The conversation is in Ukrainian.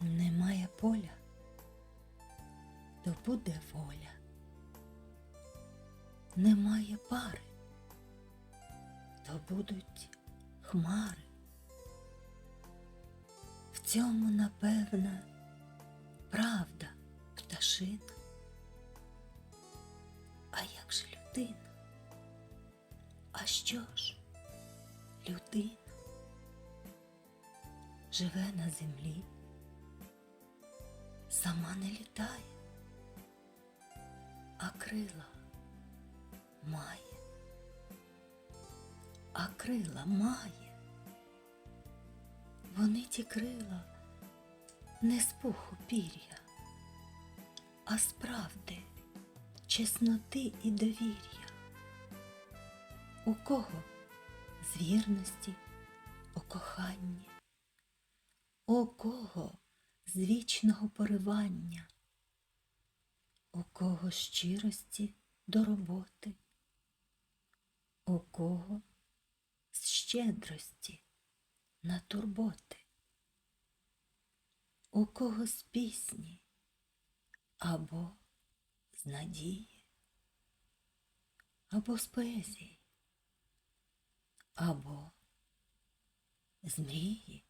Немає поля, то буде воля. Немає пари, то будуть хмари. В цьому, напевно, правда пташина. А як же людина? А що ж людина? Живе на землі, сама не літає, а крила має, а крила має. Вони ті крила не з пуху пір'я, а з правди, чесноти і довір'я. У кого з вірності, у коханні, у кого з вічного поривання, у кого щирості до роботи, у кого з щедрості на турботи, у кого з пісні або з надії, або з поезії, або з мрії.